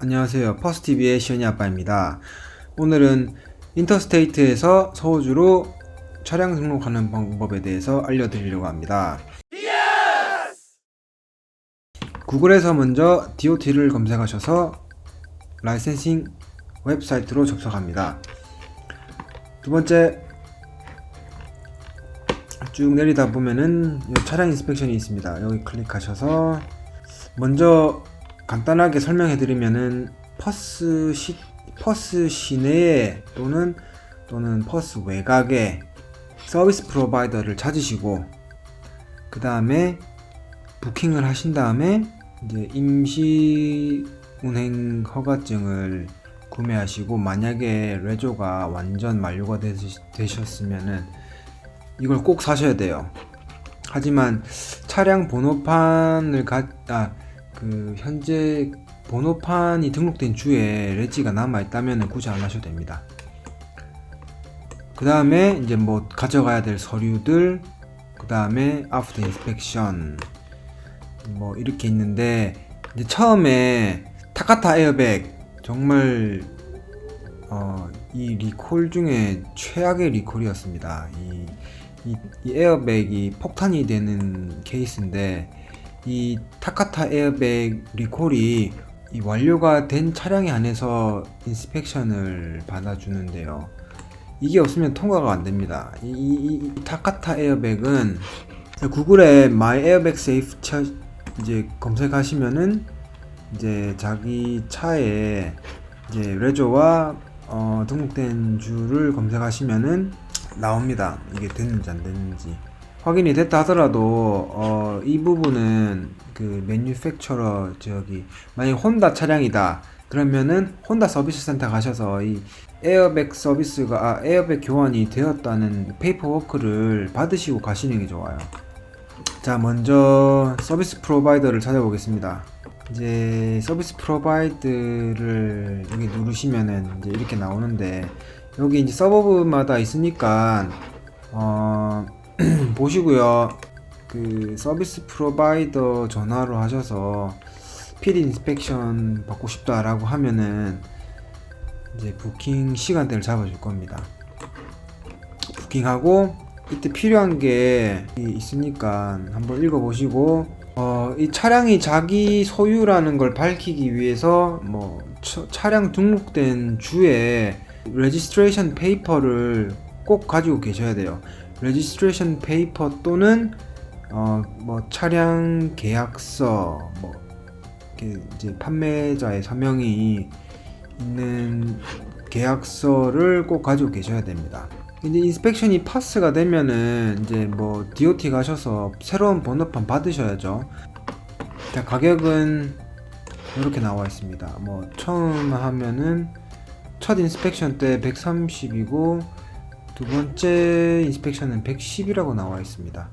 안녕하세요. 퍼스TV의 시연이 아빠입니다. 오늘은 인터스테이트에서 서호주로 차량 등록하는 방법에 대해서 알려드리려고 합니다. 구글에서 먼저 DOT를 검색하셔서 라이센싱 웹사이트로 접속합니다. 두 번째 쭉 내리다 보면은 이 차량 인스펙션이 있습니다. 여기 클릭하셔서 먼저 간단하게 설명해 드리면은 퍼스 시 퍼스 시내에 또는 또는 퍼스 외곽에 서비스 프로바이더를 찾으시고 그 다음에 부킹을 하신 다음에 이제 임시 운행 허가증을 구매하시고 만약에 레조가 완전 만료가 되셨으면은 이걸 꼭 사셔야 돼요. 하지만 차량 번호판을 가, 아, 그, 현재 번호판이 등록된 주에 레지가 남아 있다면 굳이 안 하셔도 됩니다. 그 다음에 이제 뭐 가져가야 될 서류들, 그 다음에 after inspection, 뭐 이렇게 있는데, 이제 처음에 타카타 에어백, 정말, 어, 이 리콜 중에 최악의 리콜이었습니다. 이, 이, 이 에어백이 폭탄이 되는 케이스인데 이 타카타 에어백 리콜이 이 완료가 된 차량에 한해서 인스펙션을 받아주는데요. 이게 없으면 통과가 안 됩니다. 이, 이- 이 타카타 에어백은 구글에 My Airbag Safe 차, 이제 검색하시면은 이제 자기 차에 이제 레조와 어, 등록된 주를 검색하시면은 나옵니다. 이게 됐는지 안 됐는지. 확인이 됐다 하더라도 어, 이 부분은 그 매뉴팩처러 저기 만약 혼다 차량이다 그러면은 혼다 서비스 센터 가셔서 이 에어백 서비스가 아, 에어백 교환이 되었다는 페이퍼워크를 받으시고 가시는 게 좋아요. 자 먼저 서비스 프로바이더를 찾아보겠습니다. 이제 서비스 프로바이드를 여기 누르시면은 이제 이렇게 나오는데 여기 이제 서버브마다 있으니까 어 보시고요. 그 서비스 프로바이더 전화로 하셔서 필 인스펙션 받고 싶다라고 하면은 이제 부킹 시간대를 잡아줄 겁니다. 부킹하고 이때 필요한 게 있으니까 한번 읽어보시고 어, 이 차량이 자기 소유라는 걸 밝히기 위해서 뭐 차- 차량 등록된 주에 레지스트레이션 페이퍼를 꼭 가지고 계셔야 돼요. 레지스트레이션 페이퍼 또는 어, 뭐 차량 계약서 뭐 이렇게 이제 판매자의 서명이 있는 계약서를 꼭 가지고 계셔야 됩니다. 이제 인스펙션이 파스가 되면은 이제 뭐 DOT 가셔서 새로운 번호판 받으셔야죠. 자, 가격은 이렇게 나와 있습니다. 뭐 처음 하면은 첫 인스펙션 때 130이고 두 번째 인스펙션은 110이라고 나와 있습니다.